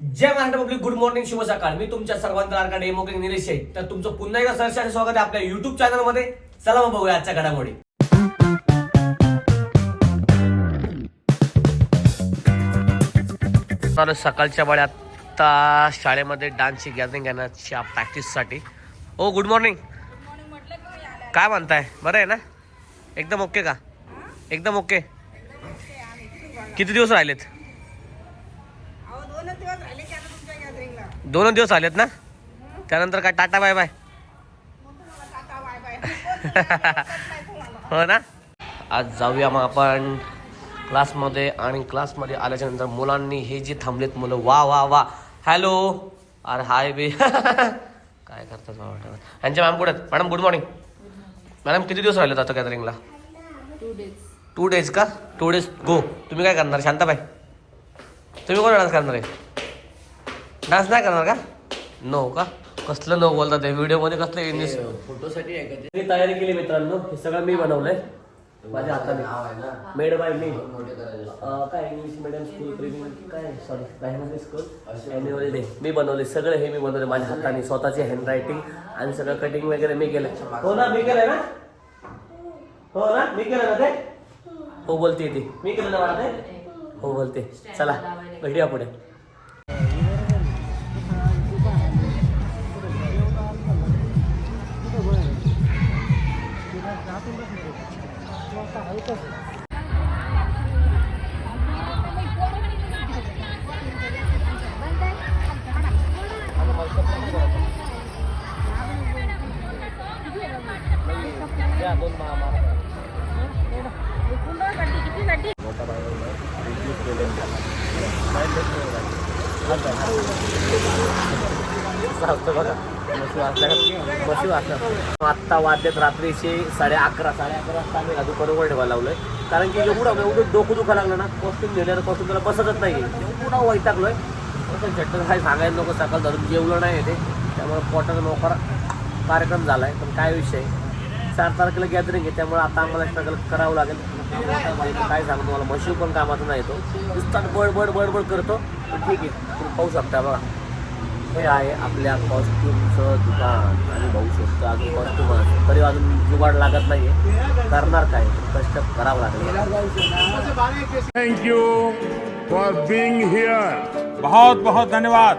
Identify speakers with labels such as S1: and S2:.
S1: जय Maharashtra public good morning शुभ सकाळ मी तुमच्या सर्वांचा लाडका डेमोक्रेट निलेश आहे तर तुमचं पुन्हा एकदा सहर्ष स्वागत आहे आपल्या युट्यूब चॅनलमध्ये चला मग बघूया आजच्या घडामोडी. तर सकाळच्या वेळी आता शाळेमध्ये डान्सची गॅदरिंग घेण्याच्या प्रॅक्टिससाठी ओ गुड मॉर्निंग काय म्हणताय? बरं आहे ना? एकदम ओके का? एकदम ओके किती दिवस राहिलेत?
S2: दोनच दिवस राहिले की आता तुमच्या गॅदरिंगला
S1: दोन दिवस आलेत ना? त्यानंतर काय टाटा बाय बाय
S2: मग तुम्हाला टाटा बाय बाय
S1: हो ना? आज जाऊया मग आपण क्लासमध्ये आणि क्लासमध्ये आल्याच्यानंतर मुलांनी हे जे थांबलेत मुलं वा वा वा. हॅलो अरे हाय बे काय करतात बाबा वाटत? यांच्या मॅम कुठे आहेत? मॅडम गुड मॉर्निंग मॅडम किती दिवस राहिलेत आता गॅदरिंगला टू डेज का? टू डेज गो तुम्ही काय करणार? शांताबाई. तुम्ही कोण डान्स करणार आहे? डान्स नाही करणार का? नो का? कसलं नो बोलतात ते? व्हिडिओमध्ये कसलं इंग्लिश
S3: फोटोसाठी आहे का
S1: मी तयारी केली मित्रांनो. हे सगळं मी बनवलंय. माझ्या हाताने
S3: नाव आहे ना?
S1: मेड बाय मी काय इंग्लिश मिडियम स्कूल काय? Sorry primary school annual day मी बनवले. सगळे हे मी बनवले. माझ्या हाताने. स्वतःची हँड रायटिंग आणि सगळं कटिंग वगैरे मी केलं. हो ना? मी केलंय ना? हो ना? मी केलं ना ते? हो बोलते ती. मी केलं ना मला ते? हो बोलते. चला भेटूया पुढे. आत्ता वाद्यात रात्रीचे साडे अकरा साडे अकरा वाजता आम्ही अजून बरोबर ठेवायला लावलोय. कारण की एवढं एवढं डोकं दुखा लागलं ना कॉस्ट्युम घेण्याचं कॉस्ट्युम त्याला बसतच नाही एवढा वैतागलोय. असं झट्ट काय सांगायला नको सकाळ धरून जेवलं नाही ते. त्यामुळे पोटाचा मोकार कार्यक्रम झाला आहे पण काय विषय? चार तारखेला गॅदरिंग आहे त्यामुळे आता आम्हाला स्ट्रगल करावं लागेल. मला काय सांगतो मला मशीन पण कामाचा नाही तो. नुसतं बडबड बडबड करतो. ठीक आहे तुम्ही पाहू शकता बघा. हे आहे आपल्या कॉस्ट्युमचं दुकान. आणि भाऊ शकतो अजून कॉस्ट्युम तरी अजून जुगाड लागत नाहीये. करणार काय? कष्ट करावं लागेल.
S4: थँक्यू फॉर बिंग हिअर
S5: बहुत बहुत धन्यवाद.